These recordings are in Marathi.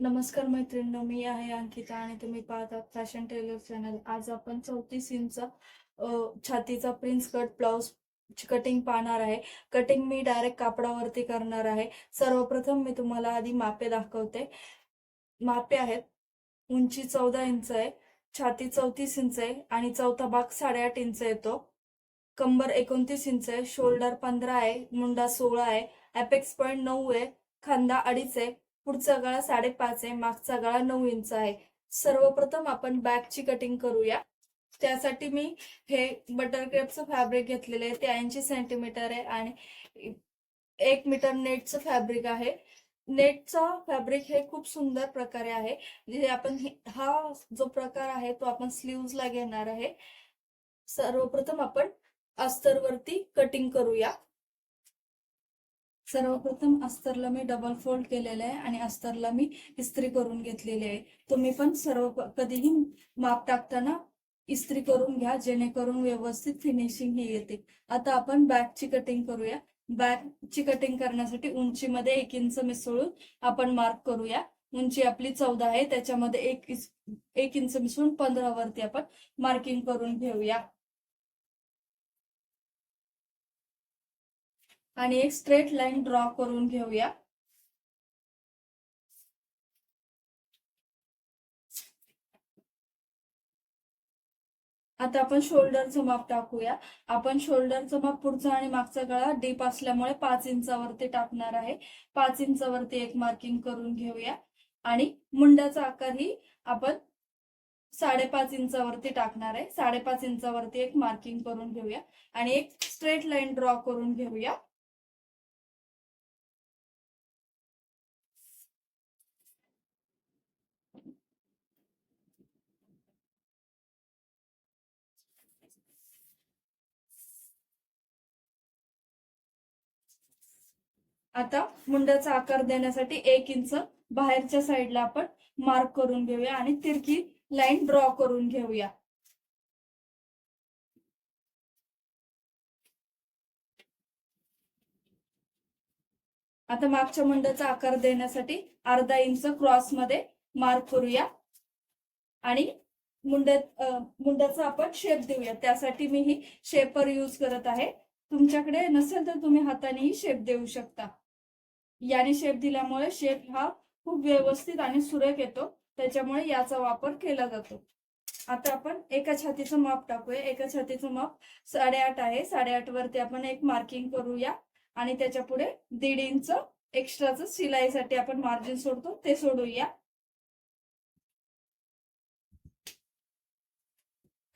नमस्कार मैत्रिणींनो मी आहे अंकिता आणि तुम्ही पाहतात फॅशन टेलर चॅनल. आज आपण चौतीस इंच छातीचा प्रिन्स कट ब्लाउज कटिंग पाहणार आहे. कटिंग मी डायरेक्ट कापडावरती करणार आहे. सर्वप्रथम मी तुम्हाला आधी मापे दाखवते. मापे आहेत उंची चौदा इंच आहे छाती चौतीस इंच आहे आणि चौथा भाग साडेआठ इंच येतो. कंबर एकोणतीस इंच आहे शोल्डर पंधरा आहे मुंडा सोळा आहे ॲपेक्स पॉईंट नऊ आहे खांदा अडीच आहे पुढचा गळा साडेपाच आहे मागचा गळा नऊ इंच आहे. सर्वप्रथम आपण बॅगची कटिंग करूया. त्यासाठी मी हे बटर क्रेपचं फॅब्रिक घेतलेलं आहे. ते ऐंशी सेंटीमीटर आहे आणि एक मीटर नेटचं फॅब्रिक आहे. नेटचं फॅब्रिक हे खूप सुंदर प्रकारे आहे. जे आपण हा जो प्रकार आहे तो आपण स्लीव्हजला घेणार आहे. सर्वप्रथम आपण अस्तरवरती कटिंग करूया. सर्वप्रथम अस्तरला मी डबल फोल्ड केलेलं आहे आणि अस्तरला मी इस्त्री करून घेतलेली आहे. तुम्ही पण सर्व कधीही माप टाकताना इस्त्री करून घ्या जेणेकरून व्यवस्थित फिनिशिंग ही येते. आता आपण बॅगची कटिंग करूया. बॅगची कटिंग करण्यासाठी उंचीमध्ये एक इंच मिसळून आपण मार्क करूया. उंची आपली चौदा आहे त्याच्यामध्ये एक एक इंच मिसळून पंधरा वरती आपण मार्किंग करून घेऊया. आणि एक स्ट्रेट लाईन ड्रॉ करून घेऊया. आता आपण शोल्डरचं माप टाकूया. आपण शोल्डरचं माप पुढचा आणि मागचा गळा डीप असल्यामुळे पाच इंचावरती टाकणार आहे. पाच इंचावरती एक मार्किंग करून घेऊया. आणि मुंड्याचा आकार ही आपण साडेपाच इंचावरती टाकणार आहे. साडेपाच इंचावरती एक मार्किंग करून घेऊया. आणि एक स्ट्रेट लाईन ड्रॉ करून घेऊया. आता मुंड्याचा आकार देण्यासाठी एक इंच बाहेरच्या साईडला आपण मार्क करून घेऊया आणि तिरकी लाईन ड्रॉ करून घेऊया. आता मागच्या मुंड्याचा आकार देण्यासाठी अर्धा इंच क्रॉसमध्ये मार्क करूया. आणि मुंड्यात मुंड्याचा आपण शेप देऊया. त्यासाठी मी ही शेपर यूज करत आहे. तुमच्याकडे नसेल तर तुम्ही हातानेही शेप देऊ शकता. याने शेप दिल्यामुळे शेप हा खूप व्यवस्थित आणि सुरेख येतो. त्याच्यामुळे याचा वापर केला जातो. आता आपण एका छातीचं माप टाकूया. एका छातीचं माप साडेआठ आहे. साडेआठ वरती आपण एक मार्किंग करूया. आणि त्याच्या पुढे दीड इंच एक्स्ट्राचं शिलाईसाठी आपण मार्जिन सोडतो. ते सोडूया.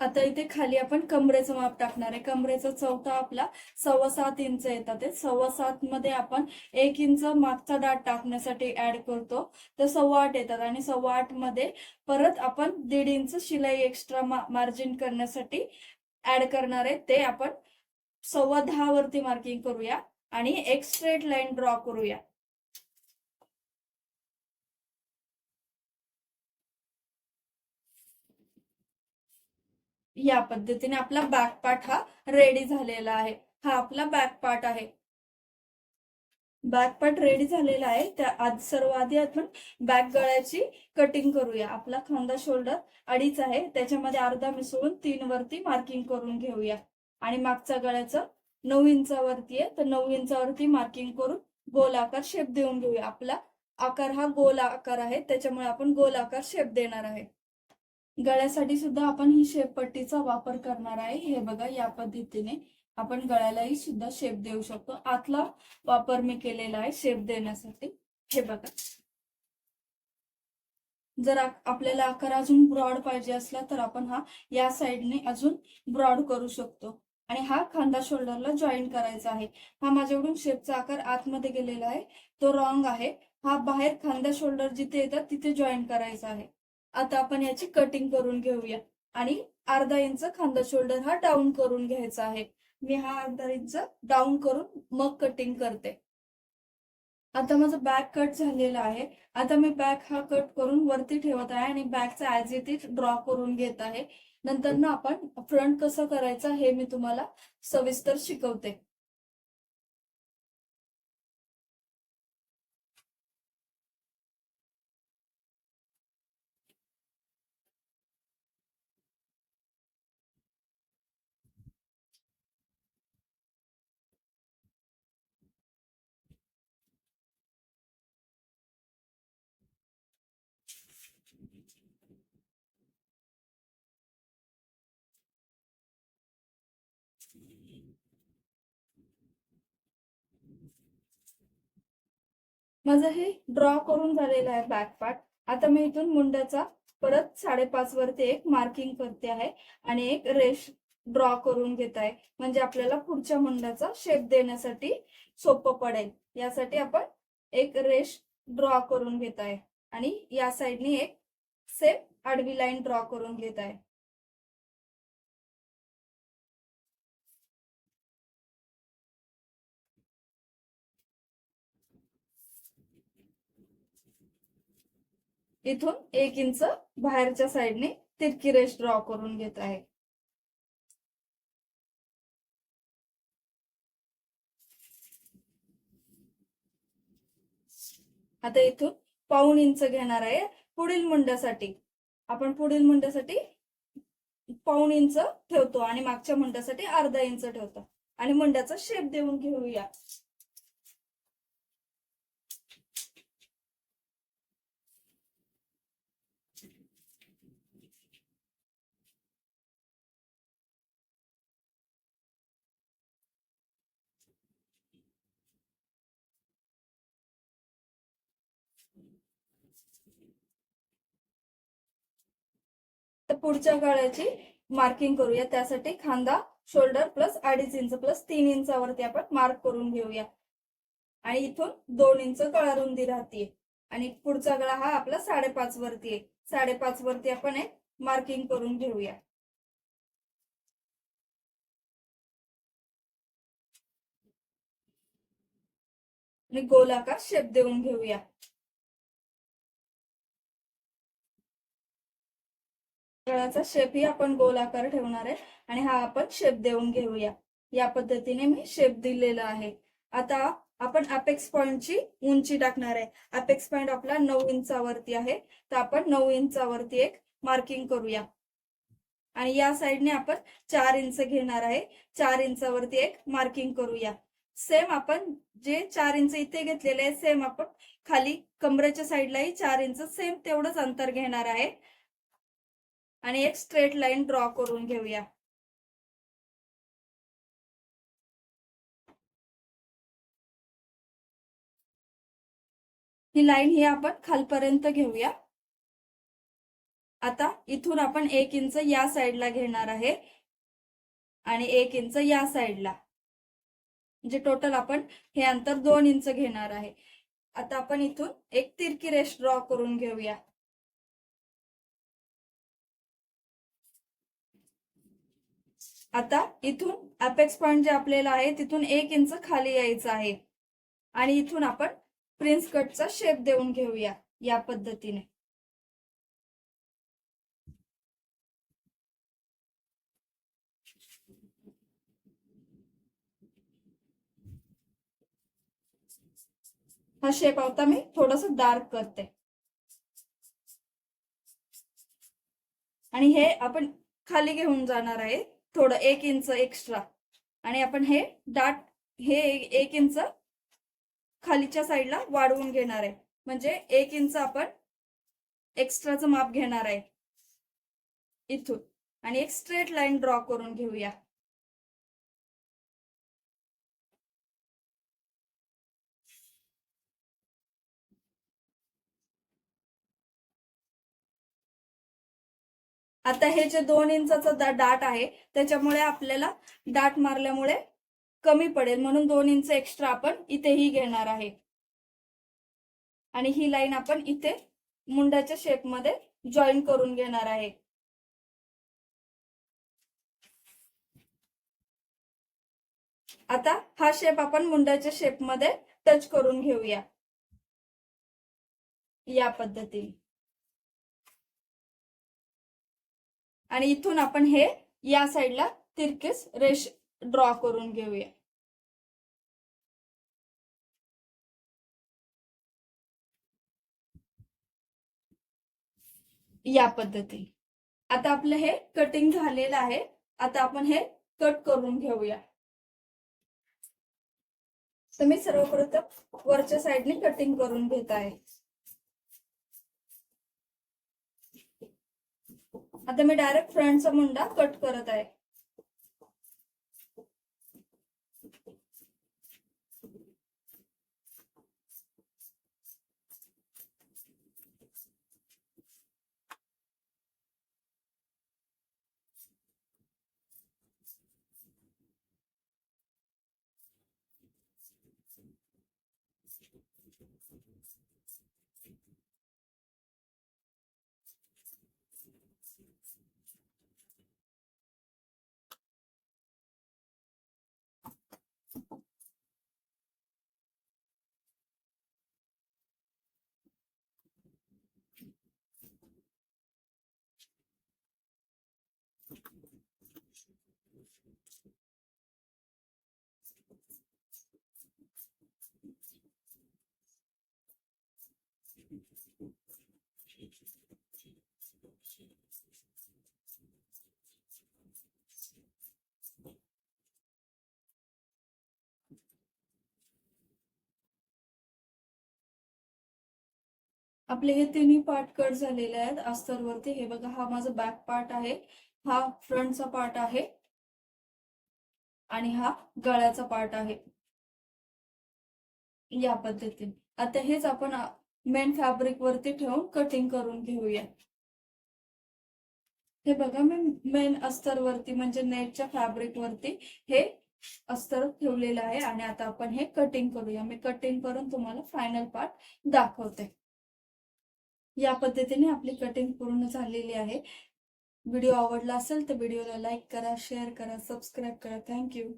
आता इथे खाली आपण कमरेचं माप टाकणार आहे. कमरेचा चौथा आपला सव्वा सात इंच येतात ते. सव्वा सात मध्ये आपण एक इंच मागचा दाट टाकण्यासाठी ऍड करतो. तर सव्वा आठ येतात आणि सव्वा आठमध्ये परत आपण दीड इंच शिलाई एक्स्ट्रा मार्जिन करण्यासाठी ऍड करणार आहे. ते आपण सव्वा दहा वरती मार्किंग करूया आणि एक स्ट्रेट लाईन ड्रॉ करूया. या पद्धतीने आपला बॅक पार्ट हा रेडी झालेला आहे. हा आपला बॅक पार्ट आहे. बॅक पार्ट रेडी झालेला आहे. त्या आज सर्व आधी आपण बॅक गळ्याची कटिंग करूया. आपला खांदा शोल्डर अडीच आहे. त्याच्यामध्ये अर्धा मिसळून तीन वरती मार्किंग करून घेऊया. आणि मागचा गळ्याचं नऊ इंचावरती आहे. तर नऊ इंचावरती मार्किंग करून गोल आकार शेप देऊन घेऊया. आपला आकार हा गोल आकार आहे. त्याच्यामुळे आपण गोल आकार शेप देणार आहे. गळ्यासाठी सुद्धा आपण ही शेप पट्टीचा वापर करणार आहे. हे बघा या पद्धतीने आपण गळ्यालाही सुद्धा शेप देऊ शकतो. आतला वापर मी केलेला आहे शेप देण्यासाठी. हे बघा. जर आपल्याला आकार अजून ब्रॉड पाहिजे असला तर आपण हा या साईडने अजून ब्रॉड करू शकतो. आणि हा खांदा शोल्डरला जॉईन करायचा आहे. हा माझ्याकडून शेपचा आकार आतमध्ये गेलेला आहे. तो रॉंग आहे. हा बाहेर खांदा शोल्डर जिथे येतात तिथे जॉईन करायचा आहे. आता आपण याची कटिंग करून घेऊया. आणि अर्धा इंच खांदा शोल्डर हा डाऊन करून घ्यायचा आहे. मी हा अर्धा इंच डाऊन करून मग कटिंग करते. आता माझा बॅक कट झालेला आहे. आता मी बॅक हा कट करून वरती ठेवत आहे आणि बॅकचा ऍज इट इज ड्रॉ करून घेत आहे. नंतर ना आपण फ्रंट कसं करायचं हे मी तुम्हाला सविस्तर शिकवते. माझं हे ड्रॉ करून झालेलं आहे बॅक पार्ट आता मी इथून मुंड्याचा परत साडेपाच वरती एक मार्किंग करते आहे आणि एक रेश ड्रॉ करून घेत आहे. म्हणजे आपल्याला पुढच्या मुंड्याचा शेप देण्यासाठी सोपं पडेल. यासाठी आपण एक रेश ड्रॉ करून घेत आहे. आणि या साईडने एक सेम आडवी लाईन ड्रॉ करून घेत आहे. इथून एक इंच बाहेरच्या साईडने तिरकी रेष ड्रॉ करून घेत आहे. आता इथून पाऊण इंच घेणार आहे पुढील मुंड्यासाठी आपण पुढील मुंड्यासाठी पाऊण इंच ठेवतो आणि मागच्या मुंड्यासाठी अर्धा इंच ठेवतो. आणि मुंड्याचा शेप देऊन घेऊया. तर पुढच्या गळ्याची मार्किंग करूया. त्यासाठी खांदा शोल्डर प्लस अडीच इंच प्लस तीन इंचावरती आपण मार्क करून घेऊया. आणि इथून दोन इंच गळा रुंदी राहतीये. आणि पुढचा गळा हा आपला साडेपाच वरती आहे. साडेपाच वरती आपण एक मार्किंग करून घेऊया. आणि गोलाकार शेप देऊन घेऊया. गळ्याचा शेप ही आपण गोलाकार ठेवणार आहे आणि हा आपण शेप देऊन घेऊया. या पद्धतीने मी शेप दिलेला आहे. आता आपण अपेक्स पॉइंटची उंची टाकणार आहे. अपेक्स पॉइंट आपला नऊ इंचावरती आहे. तर आपण नऊ इंचावरती एक मार्किंग करूया. आणि या साईडने आपण चार इंच घेणार आहे. चार इंचावरती एक मार्किंग करूया. सेम आपण जे चार इंच इथे घेतलेले आहे सेम आपण खाली कमरेच्या साईडलाही चार इंच सेम तेवढंच अंतर घेणार आहे. आणि एक स्ट्रेट लाईन ड्रॉ करून घेऊया. ही लाईन ही आपण खालपर्यंत घेऊया. आता इथून आपण एक इंच या साईडला घेणार आहे आणि एक इंच या साईडला म्हणजे टोटल आपण हे अंतर दोन इंच घेणार आहे. आता आपण इथून एक तिरकी रेष ड्रॉ करून घेऊया. आता इथून अपेक्स पॉइंट जे आपल्याला आहे तिथून एक इंच खाली यायचं आहे. आणि इथून आपण प्रिन्स कटचा शेप देऊन घेऊया या पद्धतीने. हा शेप आता मी थोडस डार्क करते. आणि हे आपण खाली घेऊन जाणार आहे. थोडं एक इंच एक्स्ट्रा आणि आपण हे दाट हे एक इंच खालीच्या साईडला वाढवून घेणार आहे. म्हणजे एक इंच आपण एक्स्ट्राचं माप घेणार आहे. इथून. आणि एक स्ट्रेट लाईन ड्रॉ करून घेऊया. आता हे जे दोन इंचाचा दा- डाट आहे त्याच्यामुळे आपल्याला डाट मारल्यामुळे कमी पडेल. म्हणून दोन इंच एक्स्ट्रा आपण इथेही घेणार आहे. आणि ही लाईन आपण इथे मुंडाच्या शेपमध्ये जॉईन करून घेणार आहे. आता हा शेप आपण मुंडाच्या शेपमध्ये टच करून घेऊया. या पद्धतीने. आणि इथून आपण हे या साईडला तिरकेस रेश ड्रॉ करून घेऊया. या पद्धती आता आपलं हे कटिंग झालेलं आहे. आता आपण हे कट करून घेऊया. तर मी सर्वप्रथम वरच्या साईडने कटिंग करून घेत आहे आता मी डायरेक्ट फ्रंटचा मुंडा कट करत आहे. आपले हे तिन्ही पार्ट कट झालेले आहेत. अस्तरवरती. हे बघा हा माझा बॅक पार्ट आहे. हा फ्रंटचा पार्ट आहे. आणि हा गळ्याचा पार्ट आहे. या पद्धतीने. आता हेच आपण मेन फॅब्रिक वरती ठेवून कटिंग करून घेऊया. हे बघा मी मेन अस्तर वरती म्हणजे नेटच्या फॅब्रिक वरती हे अस्तर ठेवलेलं आहे. आणि आता आपण हे कटिंग करूया. मी कटिंग करून तुम्हाला फायनल पार्ट दाखवते. या पद्धतीने आपली कटिंग पूर्ण झालेली आहे. व्हिडिओ आवडला असेल तर व्हिडिओला लाईक करा शेअर करा सबस्क्राईब करा. थँक्यू